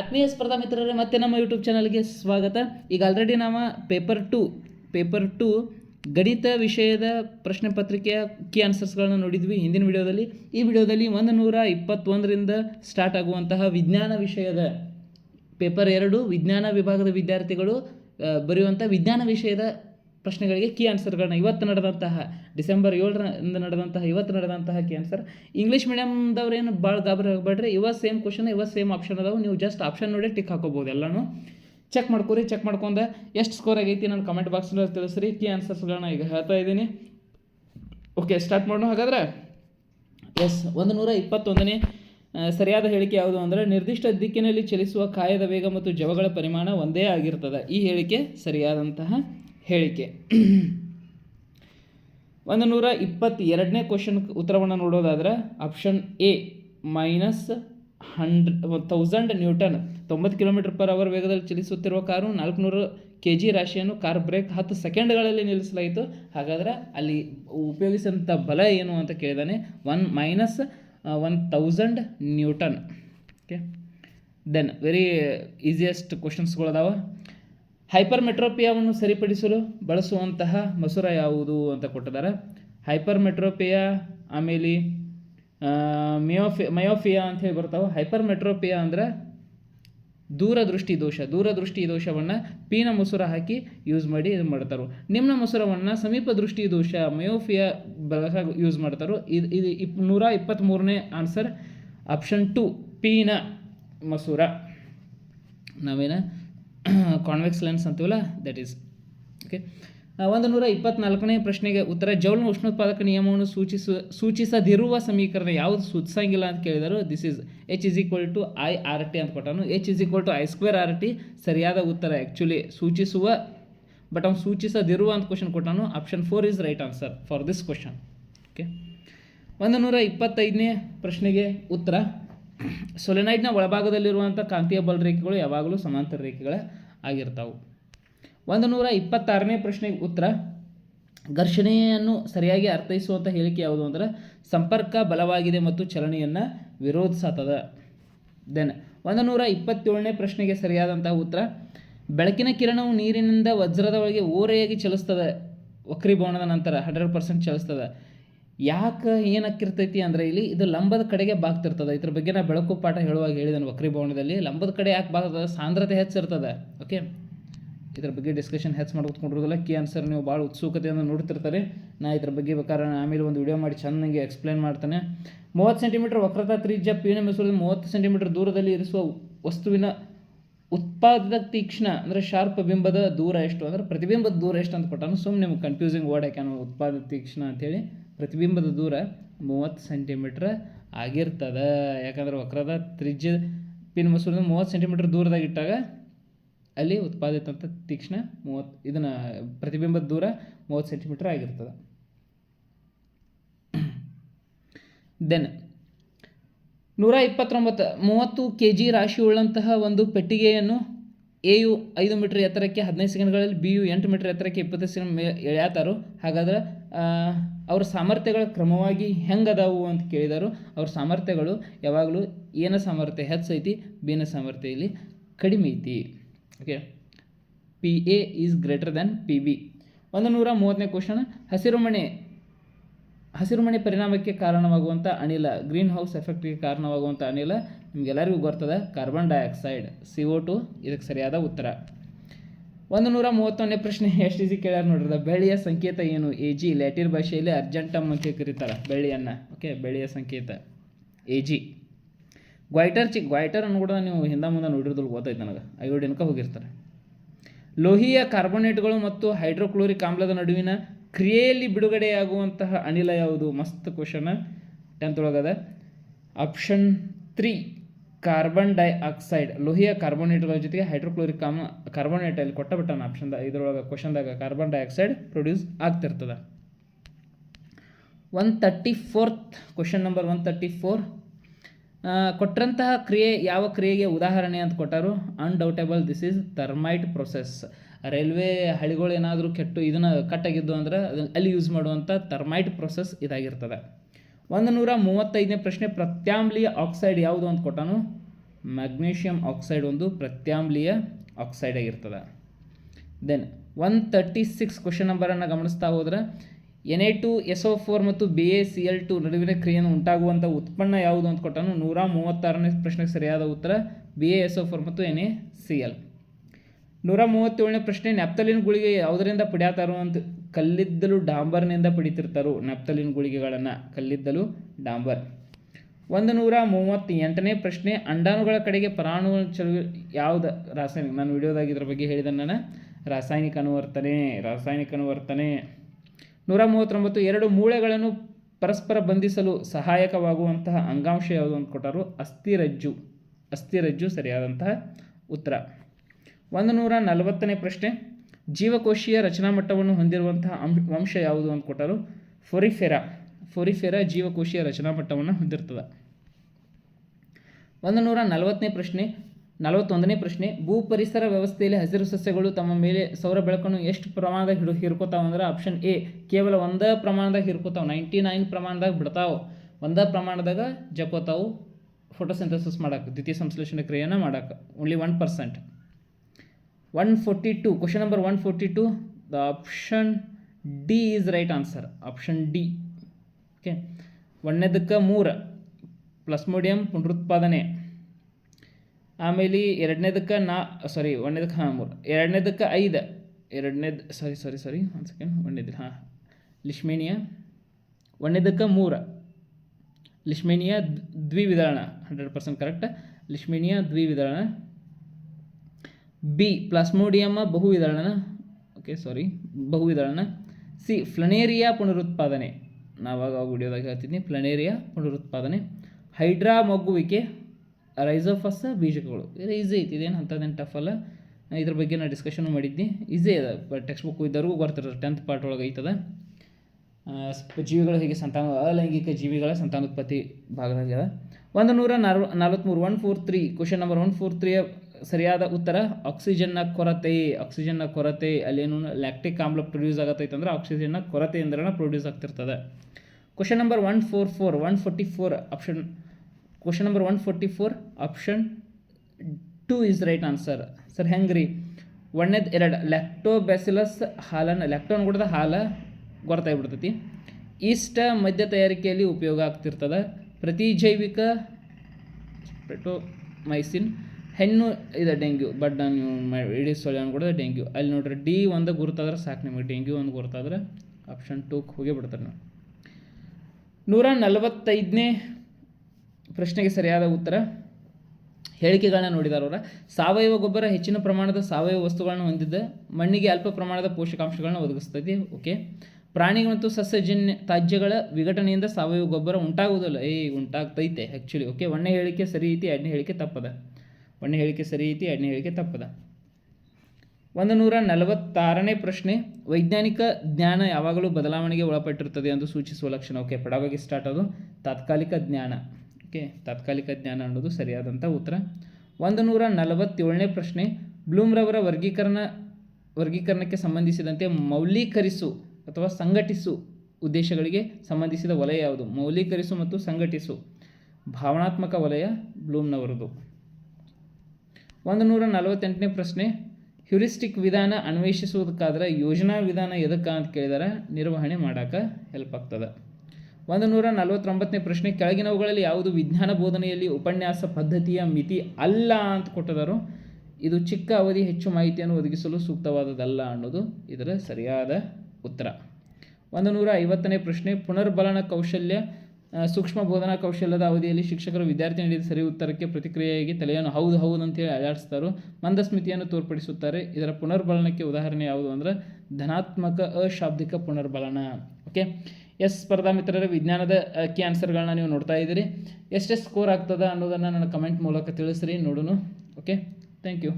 ಆತ್ಮೀಯ ಸ್ಪರ್ಧಾ ಮಿತ್ರರೇ, ಮತ್ತೆ ನಮ್ಮ ಯೂಟ್ಯೂಬ್ ಚಾನಲ್ಗೆ ಸ್ವಾಗತ. ಈಗ ಆಲ್ರೆಡಿ ನಾವು ಪೇಪರ್ ಟು ಪೇಪರ್ ಟು ಗಣಿತ ವಿಷಯದ ಪ್ರಶ್ನೆ ಪತ್ರಿಕೆಯ ಕೀ ಆನ್ಸರ್ಸ್ಗಳನ್ನ ನೋಡಿದ್ವಿ ಹಿಂದಿನ ವಿಡಿಯೋದಲ್ಲಿ. ಈ ವಿಡಿಯೋದಲ್ಲಿ ಒಂದು ನೂರ ಇಪ್ಪತ್ತೊಂದರಿಂದ ಸ್ಟಾರ್ಟ್ ಆಗುವಂತಹ ವಿಜ್ಞಾನ ವಿಷಯದ ಪೇಪರ್ ಎರಡು, ವಿಜ್ಞಾನ ವಿಭಾಗದ ವಿದ್ಯಾರ್ಥಿಗಳು ಬರೆಯುವಂಥ ವಿಜ್ಞಾನ ವಿಷಯದ ಪ್ರಶ್ನೆಗಳಿಗೆ ಕೀ ಆನ್ಸರ್ಗಳನ್ನ ಇವತ್ತು ನಡೆದಂತಹ ಡಿಸೆಂಬರ್ ಏಳರಿಂದ ನಡೆದಂತಹ ಇವತ್ತು ನಡೆದಂತಹ ಕೀ ಆನ್ಸರ್ ಇಂಗ್ಲೀಷ್ ಮೀಡಿಯಮ್ದವ್ರೇನು ಭಾಳ ಗಾಬರಿ ಆಗಬೇಡ್ರಿ. ಇವತ್ತು ಸೇಮ್ ಕ್ವಶನ್ ಇವತ್ತು ಸೇಮ್ ಆಪ್ಷನ್ ಅದಾವೆ. ನೀವು ಜಸ್ಟ್ ಆಪ್ಷನ್ ನೋಡಿ ಟಿಕ್ ಹಾಕೋಬೋದು ಎಲ್ಲನೂ. ಚೆಕ್ ಮಾಡ್ಕೊರಿ ಚೆಕ್ ಮಾಡ್ಕೊಂಡೆ ಎಷ್ಟು ಸ್ಕೋರ್ ಆಗೈತಿ ನಾನು ಕಮೆಂಟ್ ಬಾಕ್ಸ್ನಲ್ಲಿ ತಿಳಿಸ್ರಿ. ಕೀ ಆನ್ಸರ್ಸ್ಗಳನ್ನ ಈಗ ಹೇಳ್ತಾ ಇದ್ದೀನಿ. ಓಕೆ ಸ್ಟಾರ್ಟ್ ಮಾಡೋಣ ಹಾಗಾದ್ರೆ. ಎಸ್ ಒಂದು ನೂರ ಇಪ್ಪತ್ತೊಂದನೇ ಸರಿಯಾದ ಹೇಳಿಕೆ ಯಾವುದು ಅಂದರೆ, ನಿರ್ದಿಷ್ಟ ದಿಕ್ಕಿನಲ್ಲಿ ಚಲಿಸುವ ಕಾಯದ ವೇಗ ಮತ್ತು ಜವಗಳ ಪರಿಮಾಣ ಒಂದೇ ಆಗಿರ್ತದೆ. ಈ ಹೇಳಿಕೆ ಸರಿಯಾದಂತಹ ಹೇಳಿಕೆ. ಒಂದು ನೂರ ಇಪ್ಪತ್ತೆರಡನೇ ಕ್ವಶನ್ ಉತ್ತರವನ್ನು ನೋಡೋದಾದ್ರೆ option A minus hundred thousand newton ತೊಂಬತ್ತು ಕಿಲೋಮೀಟರ್ ಪರ್ ಅವರ್ ವೇಗದಲ್ಲಿ ಚಲಿಸುತ್ತಿರುವ ಕಾರು ನಾಲ್ಕುನೂರು ಕೆ ಜಿ ರಾಶಿಯನ್ನು ಕಾರ್ ಬ್ರೇಕ್ ಹತ್ತು ಸೆಕೆಂಡ್ಗಳಲ್ಲಿ ನಿಲ್ಲಿಸಲಾಯಿತು. ಹಾಗಾದ್ರೆ ಅಲ್ಲಿ ಉಪಯೋಗಿಸಿದಂಥ ಬಲ ಏನು ಅಂತ ಕೇಳಿದಾನೆ. One minus one thousand newton okay then very easiest ಕ್ವಶನ್ಸ್ಗಳದಾವ hyper ಮೆಟ್ರೋಪಿಯಾವನ್ನು ಸರಿಪಡಿಸಲು ಬಳಸುವಂತಹ ಮಸೂರ ಯಾವುದು ಅಂತ ಕೊಟ್ಟಿದ್ದಾರೆ. ಹೈಪರ್ಮೆಟ್ರೋಪಿಯಾ, ಆಮೇಲೆ ಮಿಯೋಫಿ, ಮಯೋಫಿಯಾ ಅಂತ ಹೇಳಿ ಬರ್ತಾವೆ. ಹೈಪರ್ಮೆಟ್ರೋಪಿಯಾ ಅಂದ್ರೆ ದೂರದೃಷ್ಟಿ ದೋಷ. ದೂರದೃಷ್ಟಿ ದೋಷವನ್ನು ಪೀನ ಮೊಸರ ಹಾಕಿ ಯೂಸ್ ಮಾಡಿ ಇದು ಮಾಡ್ತಾರೆ ನಿಮ್ನ ಮೊಸರವನ್ನು ಸಮೀಪ ದೃಷ್ಟಿ ದೋಷ, ಮಯೋಫಿಯಾ ಬಳಕ ಯೂಸ್ ಮಾಡ್ತಾರೋ ಇದು ಇದು ಇಪ್, ನೂರ ಇಪ್ಪತ್ತ್ಮೂರನೇ ಆನ್ಸರ್ ಆಪ್ಷನ್ ಟು ಪೀನ ಮಸೂರ. ನಾವೇನ ಕಾನ್ವೆಕ್ಸ್ ಲೆನ್ಸ್ ಅಂತೀವಲ್ಲ? ದಟ್ ಈಸ್ ಓಕೆ ಒಂದು ನೂರ ಇಪ್ಪತ್ನಾಲ್ಕನೇ ಪ್ರಶ್ನೆಗೆ ಉತ್ತರ ಜೌಲ್ನ ಉಷ್ಣೋತ್ಪಾದಕ ನಿಯಮವನ್ನು ಸೂಚಿಸುವ ಸೂಚಿಸದಿರುವ ಸಮೀಕರಣ ಯಾವುದು ಸೂಚಿಸಂಗಿಲ್ಲ ಅಂತ ಕೇಳಿದರು. This is H is equal to I R T ಅಂತ ಕೊಟ್ಟನು. H is equal to I square R T ಸರಿಯಾದ ಉತ್ತರ ಆ್ಯಕ್ಚುಲಿ ಸೂಚಿಸುವ ಬಟ್ ಅವ್ನು ಸೂಚಿಸದಿರುವ ಅಂತ ಕ್ವಶನ್ ಕೊಟ್ಟನು. Option four is right answer for this question okay ಒಂದು ನೂರ ಇಪ್ಪತ್ತೈದನೇ ಪ್ರಶ್ನೆಗೆ ಉತ್ತರ. ಸೊಲೆನೈಡ್ನ ಒಳಭಾಗದಲ್ಲಿರುವಂಥ ಕಾಂತೀಯ ಬಲ ರೇಖೆಗಳು ಯಾವಾಗಲೂ ಸಮಾಂತರ ರೇಖೆಗಳೇ. ಆಗಿರ್ತಾವೆ. ಒಂದು ನೂರ ಇಪ್ಪತ್ತಾರನೇ ಪ್ರಶ್ನೆಗೆ ಉತ್ತರ. ಘರ್ಷಣೆಯನ್ನು ಸರಿಯಾಗಿ ಅರ್ಥೈಸುವಂಥ ಹೇಳಿಕೆ ಯಾವುದು ಅಂದರೆ, ಸಂಪರ್ಕ ಬಲವಾಗಿದೆ ಮತ್ತು ಚಲನೆಯನ್ನು ವಿರೋಧಿಸತದ. ದೆನ್ ಒಂದು ನೂರ ಇಪ್ಪತ್ತೇಳನೇ ಪ್ರಶ್ನೆಗೆ ಸರಿಯಾದಂತಹ ಉತ್ತರ. ಬೆಳಕಿನ ಕಿರಣವು ನೀರಿನಿಂದ ವಜ್ರದ ಒಳಗೆ ಓರೆಯಾಗಿ ಚಲಿಸ್ತದೆ. ವಕ್ರೀಭವನದ ನಂತರ ಹಂಡ್ರೆಡ್ ಪರ್ಸೆಂಟ್ ಚಲಿಸ್ತದೆ. ಯಾಕೆ ಏನಕ್ಕಿರ್ತೈತಿ ಅಂದರೆ ಇಲ್ಲಿ ಇದು ಲಂಬದ ಕಡೆಗೆ ಬಾಗ್ತಿರ್ತದೆ. ಇದ್ರ ಬಗ್ಗೆ ನಾ ಬೆಳಕು ಪಾಠ ಹೇಳುವಾಗ ಹೇಳಿದನು ವಕ್ರೀಭವನದಲ್ಲಿ. ಲಂಬದ ಕಡೆ ಯಾಕೆ ಬಾಗ್ತದೆ ಸಾಂದ್ರತೆ ಹೆಚ್ಚಿರ್ತದೆ. ಓಕೆ ಇದ್ರ ಬಗ್ಗೆ ಡಿಸ್ಕಷನ್ ಹೆಚ್ಚು ಮಾಡ್ಕೊತ್ಕೊಂಡಿರೋದಿಲ್ಲ ಕಿ ಆನ್ಸರ್ ನೀವು ಭಾಳ ಉತ್ಸುಕತೆಯಿಂದ ನೋಡ್ತಿರ್ತಾರೆ. ನಾ ಇದ್ರ ಬಗ್ಗೆ ಬೇಕಾದ್ರೆ ಆಮೇಲೆ ಒಂದು ವಿಡಿಯೋ ಮಾಡಿ ಚೆನ್ನಾಗಿ ಎಕ್ಸ್ಪ್ಲೇನ್ ಮಾಡ್ತಾನೆ. ಮೂವತ್ತು ಸೆಂಟಿಮೀಟರ್ ವಕ್ರತಾ ತ್ರಿಜ್ಯ ಪೀನ ಮೆಸೂರಿದ ಮೂವತ್ತು ಸೆಂಟಿಮೀಟರ್ ದೂರದಲ್ಲಿ ಇರಿಸುವ ವಸ್ತುವಿನ ಉತ್ಪಾದಿತ ತೀಕ್ಷ್ಣ ಅಂದರೆ ಶಾರ್ಪ್ ಬಿಂಬದ ದೂರ ಎಷ್ಟು? ಅಂದರೆ ಪ್ರತಿಬಿಂಬದ ದೂರ ಎಷ್ಟು ಅಂತ ಕೊಟ್ಟಾನು. ಸುಮ್ಮನೆ ನಿಮ್ಗೆ ಕನ್ಫ್ಯೂಸಿಂಗ್ ವರ್ಡ್ ಯಾಕೆ ಉತ್ಪಾದಿತ ತೀಕ್ಷ್ಣ ಅಂತೇಳಿ. ಪ್ರತಿಬಿಂಬದ ದೂರ ಮೂವತ್ತು ಸೆಂಟಿಮೀಟ್ರ್ ಆಗಿರ್ತದೆ. ಯಾಕಂದ್ರೆ ವಕ್ರದ ತ್ರಿಜ್ಯ ಪಿನ್ ಮಸೂರಿನ ಮೂವತ್ತು ಸೆಂಟಿಮೀಟ್ರ್ ದೂರದಾಗ ಇಟ್ಟಾಗ ಅಲ್ಲಿ ಉತ್ಪಾದಿತಂಥ ತೀಕ್ಷ್ಣ ಮೂವತ್ತು ಇದನ್ನು ಪ್ರತಿಬಿಂಬದ ದೂರ ಮೂವತ್ತು ಸೆಂಟಿಮೀಟ್ರ್ ಆಗಿರ್ತದೆ. ದೆನ್ ನೂರ ಇಪ್ಪತ್ತೊಂಬತ್ತು, ಮೂವತ್ತು ಕೆ ಜಿ ರಾಶಿಯುಳ್ಳಂತಹ ಒಂದು ಪೆಟ್ಟಿಗೆಯನ್ನು ಎ ಯು ಐದು ಮೀಟರ್ ಎತ್ತರಕ್ಕೆ ಹದಿನೈದು ಸೆಕೆಂಡ್ಗಳಲ್ಲಿ ಬಿ ಯು ಎಂಟು ಮೀಟರ್ ಎತ್ತರಕ್ಕೆ ಇಪ್ಪತ್ತೈದು ಸೆಕೆಂಡ್ ಎಳ್ಯಾತಾರು. ಹಾಗಾದ್ರೆ ಅವ್ರ ಸಾಮರ್ಥ್ಯಗಳ ಕ್ರಮವಾಗಿ ಹೆಂಗದಾವು ಅಂತ ಕೇಳಿದರು. ಅವ್ರ ಸಾಮರ್ಥ್ಯಗಳು ಯಾವಾಗಲೂ ಏನ ಸಾಮರ್ಥ್ಯ? ಹೆಚ್ಚೈತಿ ಬೇನ ಸಾಮರ್ಥ್ಯ ಇಲ್ಲಿ ಕಡಿಮೆ ಐತಿ. Okay P A is greater than P B ಒಂದು ನೂರ ಮೂವತ್ತನೇ ಕ್ವಶನ್ ಹಸಿರುಮನೆ ಹಸಿರುಮನೆ ಪರಿಣಾಮಕ್ಕೆ ಕಾರಣವಾಗುವಂಥ ಅನಿಲ ಗ್ರೀನ್ ಹೌಸ್ ಎಫೆಕ್ಟ್ಗೆ ಕಾರಣವಾಗುವಂಥ ಅನಿಲ ನಿಮಗೆಲ್ಲರಿಗೂ ಬರ್ತದೆ carbon dioxide C O two ಇದಕ್ಕೆ ಸರಿಯಾದ ಉತ್ತರ. ಒಂದು ನೂರ ಮೂವತ್ತೊಂದನೇ ಪ್ರಶ್ನೆ, ಎಷ್ಟು ಈಸಿ ಕೇಳ್ಯಾರ ನೋಡ್ರದ ಬೆಳ್ಳಿಯ ಸಂಕೇತ ಏನು? ಎ ಜಿ ಲ್ಯಾಟಿನ್ ಭಾಷೆಯಲ್ಲಿ ಅರ್ಜೆಂಟಮ್ ಅಂತ ಕರೀತಾರೆ ಬೆಳ್ಳಿಯನ್ನು. ಓಕೆ ಬೆಳ್ಳಿಯ ಸಂಕೇತ. ಎ ಜಿ ಗ್ವೈಟರ್ ಚಿ ಗ್ವೈಟರ್ ಅನ್ನು ಕೂಡ ನೀವು ಹಿಂದೆ ಮುಂದೆ ನೋಡಿರೋದ್ರಲ್ಲಿ ಗೊತ್ತೈತೆ ನನಗೆ. ಅಯೋಡಿನ್ಕ ಹೋಗಿರ್ತಾರೆ. ಲೋಹೀಯ ಕಾರ್ಬೋನೇಟ್ಗಳು ಮತ್ತು ಹೈಡ್ರೋಕ್ಲೋರಿಕ್ ಆಮ್ಲದ ನಡುವಿನ ಕ್ರಿಯೆಯಲ್ಲಿ ಬಿಡುಗಡೆಯಾಗುವಂತಹ ಅನಿಲ ಯಾವುದು? ಮಸ್ತ್ ಕ್ವಶನ್ ಟೆಂತ್ ಒಳಗದ. ಆಪ್ಷನ್ ತ್ರೀ ಕಾರ್ಬನ್ ಡೈಆಕ್ಸೈಡ್ ಲೋಹಿಯ ಕಾರ್ಬೋನೇಟ್ಗಳ ಜೊತೆಗೆ ಹೈಡ್ರೋಕ್ಲೋರಿಕ್ ಆಮ್ಲ ಕಾರ್ಬೋನೇಟ್ ಅಲ್ಲಿ ಕೊಟ್ಟ ಬಿಟ್ಟಾನ ಆಪ್ಷನ್ದ ಇದರೊಳಗೆ ಕ್ವಶನ್ದಾಗ carbon dioxide produce ಆಗ್ತಿರ್ತದೆ. One thirty fourth question number one thirty four ಕೊಟ್ಟಂತಹ ಕ್ರಿಯೆ ಯಾವ ಕ್ರಿಯೆಗೆ ಉದಾಹರಣೆ ಅಂತ ಕೊಟ್ಟರು? Undoubtable this is thermite process railway ಹಳಿಗಳು ಏನಾದರೂ ಕೆಟ್ಟು ಇದನ್ನು ಕಟ್ಟಾಗಿದ್ದು ಅಂದ್ರೆ ಅದನ್ನು ಅಲ್ಲಿ ಯೂಸ್ ಮಾಡುವಂಥ ಥರ್ಮೈಟ್ ಪ್ರೊಸೆಸ್ ಇದಾಗಿರ್ತದೆ. ಒಂದು ನೂರ ಮೂವತ್ತೈದನೇ ಪ್ರಶ್ನೆ, ಪ್ರತ್ಯಾಮ್ಲೀಯ ಆಕ್ಸೈಡ್ ಯಾವುದು ಅಂತ ಕೊಟ್ಟಾನು? ಮ್ಯಾಗ್ನೀಷಿಯಂ ಆಕ್ಸೈಡ್ ಒಂದು, ಪ್ರತ್ಯಾಮ್ಲೀಯ ಆಕ್ಸೈಡ್ ಆಗಿರ್ತದೆ. Then one thirty six question ನಂಬರನ್ನು ಗಮನಿಸ್ತಾ ಹೋದ್ರೆ N A two S O four ಮತ್ತು B A C L two ನಡುವಿನ ಕ್ರಿಯೆಯನ್ನು ಉಂಟಾಗುವಂಥ ಉತ್ಪನ್ನ ಯಾವುದು ಅಂತ ಕೊಟ್ಟನು? ನೂರ ಮೂವತ್ತಾರನೇ ಪ್ರಶ್ನೆಗೆ ಸರಿಯಾದ ಉತ್ತರ B A S O four ಮತ್ತು ಎನ್ ಎ ಸಿ ಎಲ್ ನೂರ ಮೂವತ್ತೇಳನೇ ಪ್ರಶ್ನೆ, ನ್ಯಾಪ್ತಲಿನ್ ಗುಳಿಗೆ ಯಾವುದರಿಂದ ಪಡ್ಯಾತಾರು ಅಂತ ಕಲ್ಲಿದ್ದಲು ಡಾಂಬರ್ನಿಂದ ಪಡಿತಿರ್ತಾರೋ ನಪ್ತಲಿನ್ ಗುಳಿಗೆಗಳನ್ನು ಕಲ್ಲಿದ್ದಲು ಡಾಂಬರ್. ಒಂದು ನೂರ ಮೂವತ್ತೆಂಟನೇ ಪ್ರಶ್ನೆ, ಅಂಡಾಣುಗಳ ಕಡೆಗೆ ಪರಾಣು ಚಲುವ ಯಾವ್ದು? ರಾಸಾಯನಿಕ, ನಾನು ವಿಡಿಯೋದಾಗ ಇದ್ರ ಬಗ್ಗೆ ಹೇಳಿದ ನಾನು. ರಾಸಾಯನಿಕ ಅನುವರ್ತನೆ ರಾಸಾಯನಿಕ ಅನುವರ್ತನೆ. ನೂರ ಮೂವತ್ತೊಂಬತ್ತು, ಎರಡು ಮೂಳೆಗಳನ್ನು ಪರಸ್ಪರ ಬಂಧಿಸಲು ಸಹಾಯಕವಾಗುವಂತಹ ಅಂಗಾಂಶ ಯಾವುದು ಅಂತ ಕೊಟ್ಟರು? ಅಸ್ಥಿರಜ್ಜು. ಅಸ್ಥಿರಜ್ಜು ಸರಿಯಾದಂತಹ ಉತ್ತರ. ಒಂದು ನೂರ ನಲವತ್ತನೇ ಪ್ರಶ್ನೆ ಜೀವಕೋಶೀಯ ರಚನಾ ಮಟ್ಟವನ್ನು ಹೊಂದಿರುವಂತಹ ವಂಶ ಯಾವುದು ಅಂತ ಕೊಟ್ಟರು? ಫೊರಿಫೆರಾ. ಫೊರಿಫೆರಾ ಜೀವಕೋಶೀಯ ರಚನಾ ಮಟ್ಟವನ್ನು ಹೊಂದಿರ್ತದೆ. ಒಂದು ನೂರ ನಲವತ್ತನೇ ಪ್ರಶ್ನೆ, ನಲವತ್ತೊಂದನೇ ಪ್ರಶ್ನೆ, ಭೂ ಪರಿಸರ ವ್ಯವಸ್ಥೆಯಲ್ಲಿ ಹಸಿರು ಸಸ್ಯಗಳು ತಮ್ಮ ಮೇಲೆ ಸೌರ ಬೆಳಕನ್ನು ಎಷ್ಟು ಪ್ರಮಾಣದಾಗ ಹಿಡು, ಹಿರ್ಕೋತಾವ ಅಂದ್ರೆ ಆಪ್ಷನ್ ಎ ಕೇವಲ ಒಂದೇ ಪ್ರಮಾಣದಾಗ ಹಿರ್ಕೋತಾವ ನೈಂಟಿ ನೈನ್ ಪ್ರಮಾಣದಾಗ ಬಿಡ್ತಾವೆ. ಒಂದೇ ಪ್ರಮಾಣದಾಗ ಜಕೋತಾವು ಫೋಟೋಸಿಂಥಸಿಸ್ ಮಾಡಕ್ಕೆ ದ್ವಿತೀಯ ಸಂಶ್ಲೇಷಣೆ ಕ್ರಿಯೆಯನ್ನು ಮಾಡಕ್ಕೆ only one percent one forty two question number one forty two the option D is right answer option D okay ಒಂದನೇದಕ್ಕೆ ಮೂರು ಪ್ಲಸ್ಮೋಡಿಯಂ ಪುನರುತ್ಪಾದನೆ. ಆಮೇಲೆ ಎರಡನೇದಕ್ಕೆ ನಾ ಸಾರಿ ಒಂದನೇದಕ್ಕೆ ಹಾಂ, ಮೂರು. ಎರಡನೇದಕ್ಕೆ ಐದು. ಎರಡನೇದು ಸಾರಿ ಸಾರಿ ಸಾರಿ ಒಂದು ಸೆಕೆಂಡ್ ಒಂದನೇದು ಹಾಂ ಲಿಶ್ಮೇನಿಯಾ ಒಂದನೇದಕ್ಕೆ ಮೂರು. ಲಿಶ್ಮೇನಿಯಾ ದ್ವಿವಿಧಾನ ಹಂಡ್ರೆಡ್ ಪರ್ಸೆಂಟ್ ಕರೆಕ್ಟ್ ಲಿಶ್ಮೇನಿಯಾ ದ್ವಿವಿದಳನ ಬಿ ಪ್ಲಾಸ್ಮೋಡಿಯಮ ಬಹುವಿದಳನ ಓಕೆ ಸಾರಿ ಬಹುವಿದಳನ. ಸಿ ಫ್ಲನೇರಿಯಾ ಪುನರುತ್ಪಾದನೆ. ನಾವಾಗ ವಿಡಿಯೋದಾಗ ಹೇಳ್ತಿದ್ನಿ ಫ್ಲನೇರಿಯಾ ಪುನರುತ್ಪಾದನೆ. ಹೈಡ್ರಾ ಮಗ್ಗುವಿಕೆ ರೈಸೋಫಸ್ ಬೀಜಕಗಳು ಇದು ಈಸಿ ಐತಿ, ಇದೇನು ಅಂಥದ್ದೇನು ಟಫ್ ಅಲ್ಲ. ಇದ್ರ ಬಗ್ಗೆ ನಾನು ಡಿಸ್ಕಷನ್ ಮಾಡಿದ್ದೆ ಈಸಿ ಅದ ಟೆಕ್ಸ್ಟ್ ಬುಕ್ ಇದ್ದವ್ರಿಗೂ ಬರ್ತಾರೆ ಟೆಂತ್ ಪಾರ್ಟ್ ಒಳಗೆ ಐತದ. ಜೀವಿಗಳು ಹೇಗೆ ಸಂತಾನ, ಅಲೈಂಗಿಕ ಜೀವಿಗಳ ಸಂತಾನೋತ್ಪತ್ತಿ ಭಾಗದಾಗ್ಯದ ಒಂದು ನೂರ ನಲ್ವ ನಲ್ವತ್ತ್ಮೂರು one four three question number one four ತ್ರೀಯ ಸರಿಯಾದ ಉತ್ತರ ಆಕ್ಸಿಜನ್ನ ಕೊರತೆ ಆಕ್ಸಿಜನ್ನ ಕೊರತೆ, ಅಲ್ಲೇನು ಲ್ಯಾಕ್ಟಿಕ್ ಆಮ್ಲ ಪ್ರೊಡ್ಯೂಸ್ ಆಗತ್ತೈತೆ ಅಂದ್ರೆ ಆಕ್ಸಿಜನ್ನ ಕೊರತೆ ಎಂದ್ರೆ produce ಆಗ್ತಿರ್ತದೆ. Question number one four four one forty four option question number one forty four option two is right answer sir ಹೆಂಗೆ ರೀ ಒಂದೇದು ಎರಡು ಲ್ಯಾಕ್ಟೋಬ್ಯಾಸಿಲಸ್ ಹಾಲನ್ನು ಲ್ಯಾಕ್ಟೋನ್ ಕೂಡ ಹಾಲ ಗೊತ್ತಾಗ್ಬಿಡ್ತೈತಿ ಈಸ್ಟ್ ಮದ್ಯ ತಯಾರಿಕೆಯಲ್ಲಿ ಉಪಯೋಗ ಆಗ್ತಿರ್ತದೆ. ಪ್ರತಿಜೈವಿಕ ಮೈಸಿನ್ ಹೆಣ್ಣು ಇದೆ ಡೆಂಗ್ಯೂ, ಬಟ್ ನಾನು ಇಡೀ ಸೊಳ್ಳೆ ಕೂಡ ಡೆಂಗ್ಯೂ. ಅಲ್ಲಿ ನೋಡ್ರಿ ಡಿ ಒಂದು ಗುರುತಾದ್ರೆ ಸಾಕು ನಿಮಗೆ, ಡೆಂಗ್ಯೂ ಒಂದು ಗುರುತಾದ್ರೆ ಆಪ್ಷನ್ ಟೂ ಹೋಗೇ ಬಿಡ್ತಾರೆ ನಾವು. ನೂರ ನಲವತ್ತೈದನೇ ಪ್ರಶ್ನೆಗೆ ಸರಿಯಾದ ಉತ್ತರ ಹೇಳಿಕೆಗಳನ್ನ ನೋಡಿದಾರವರ ಸಾವಯವ ಗೊಬ್ಬರ ಹೆಚ್ಚಿನ ಪ್ರಮಾಣದ ಸಾವಯವ ವಸ್ತುಗಳನ್ನು ಹೊಂದಿದ್ದ ಮಣ್ಣಿಗೆ ಅಲ್ಪ ಪ್ರಮಾಣದ ಪೋಷಕಾಂಶಗಳನ್ನು ಒದಗಿಸ್ತೈತಿ, ಓಕೆ. ಪ್ರಾಣಿ ಮತ್ತು ಸಸ್ಯಜನ್ಯ ತ್ಯಾಜ್ಯಗಳ ವಿಘಟನೆಯಿಂದ ಸಾವಯವ ಗೊಬ್ಬರ ಉಂಟಾಗುವುದಿಲ್ಲ ಏ ಉಂಟಾಗ್ತೈತೆ ಆ್ಯಕ್ಚುಲಿ ಓಕೆ. ಒಂದನೇ ಹೇಳಿಕೆ ಸರಿ ಐತಿ, ಎರಡನೇ ಹೇಳಿಕೆ ತಪ್ಪದ. ಒಂದನೇ ಹೇಳಿಕೆ ಸರಿ ಐತಿ, ಎರಡನೇ ಹೇಳಿಕೆ ತಪ್ಪದ. ಒಂದು ನೂರ ನಲವತ್ತಾರನೇ ಪ್ರಶ್ನೆ, ವೈಜ್ಞಾನಿಕ ಜ್ಞಾನ ಯಾವಾಗಲೂ ಬದಲಾವಣೆಗೆ ಒಳಪಟ್ಟಿರುತ್ತದೆ ಎಂದು ಸೂಚಿಸುವ ಲಕ್ಷಣ. ಓಕೆ ಪಡವಾಗಿ ಸ್ಟಾರ್ಟ್ ಅದು. ತಾತ್ಕಾಲಿಕ ಜ್ಞಾನ. ಓಕೆ ತಾತ್ಕಾಲಿಕ ಜ್ಞಾನ ಅನ್ನೋದು ಸರಿಯಾದಂಥ ಉತ್ತರ. ಒಂದು ನೂರ ನಲವತ್ತೇಳನೇ ಪ್ರಶ್ನೆ, ಬ್ಲೂಮ್ರವರ ವರ್ಗೀಕರಣ, ವರ್ಗೀಕರಣಕ್ಕೆ ಸಂಬಂಧಿಸಿದಂತೆ ಮೌಲ್ಯೀಕರಿಸು ಅಥವಾ ಸಂಘಟಿಸು ಉದ್ದೇಶಗಳಿಗೆ ಸಂಬಂಧಿಸಿದ ವಲಯ ಯಾವುದು? ಮೌಲ್ಯೀಕರಿಸು ಮತ್ತು ಸಂಘಟಿಸು. ಭಾವನಾತ್ಮಕ ವಲಯ ಬ್ಲೂಮ್ನವರದು. ಒಂದು ನೂರ ನಲವತ್ತೆಂಟನೇ ಪ್ರಶ್ನೆ, ಹ್ಯೂರಿಸ್ಟಿಕ್ ವಿಧಾನ ಅನ್ವೇಷಿಸುವುದಕ್ಕಾದ್ರೆ ಯೋಜನಾ ವಿಧಾನ ಎದಕ್ಕೆ ಅಂತ ಕೇಳಿದಾರೆ, ನಿರ್ವಹಣೆ ಮಾಡೋಕೆ ಹೆಲ್ಪ್ ಆಗ್ತದೆ. ಒಂದು ನೂರ ನಲವತ್ತೊಂಬತ್ತನೇ ಪ್ರಶ್ನೆ, ಕೆಳಗಿನವುಗಳಲ್ಲಿ ಯಾವುದು ವಿಜ್ಞಾನ ಬೋಧನೆಯಲ್ಲಿ ಉಪನ್ಯಾಸ ಪದ್ಧತಿಯ ಮಿತಿ ಅಲ್ಲ ಅಂತ ಕೊಟ್ಟಿದ್ದಾರೋ ಇದು ಚಿಕ್ಕ ಅವಧಿ ಹೆಚ್ಚು ಮಾಹಿತಿಯನ್ನು ಒದಗಿಸಲು ಸೂಕ್ತವಾದದಲ್ಲ ಅನ್ನೋದು ಇದರ ಸರಿಯಾದ ಉತ್ತರ. ಒಂದು ನೂರ ಐವತ್ತನೇ ಪ್ರಶ್ನೆ ಪುನರ್ಬಲನ ಕೌಶಲ್ಯ ಸೂಕ್ಷ್ಮ ಬೋಧನಾ ಕೌಶಲ್ಯದ ಅವಧಿಯಲ್ಲಿ ಶಿಕ್ಷಕರು ವಿದ್ಯಾರ್ಥಿ ನೀಡಿದ ಸರಿ ಉತ್ತರಕ್ಕೆ ಪ್ರತಿಕ್ರಿಯೆಯಾಗಿ ತಲೆಯನ್ನು ಹೌದು ಹೌದು ಅಂತೇಳಿ ಅಲ್ಲಾಡಿಸ್ತಾರೋ, ಮಂದಸ್ಮಿತಿಯನ್ನು ತೋರ್ಪಡಿಸುತ್ತಾರೆ. ಇದರ ಪುನರ್ಬಲನಕ್ಕೆ ಉದಾಹರಣೆ ಯಾವುದು ಅಂದರೆ ಧನಾತ್ಮಕ ಅಶಾಬ್ದಿಕ ಪುನರ್ಬಲನ ಓಕೆ ಎಸ್ ಸ್ಪರ್ಧಾ ಮಿತ್ರರ, ವಿಜ್ಞಾನದ ಕಿ ಆನ್ಸರ್ಗಳನ್ನ ನೀವು ನೋಡ್ತಾ ಇದ್ದೀರಿ. ಎಷ್ಟೆಷ್ಟು ಸ್ಕೋರ್ ಆಗ್ತದೆ ಅನ್ನೋದನ್ನು ನನ್ನ ಕಮೆಂಟ್ ಮೂಲಕ ತಿಳಿಸ್ರಿ, ನೋಡೋಣ. Okay thank you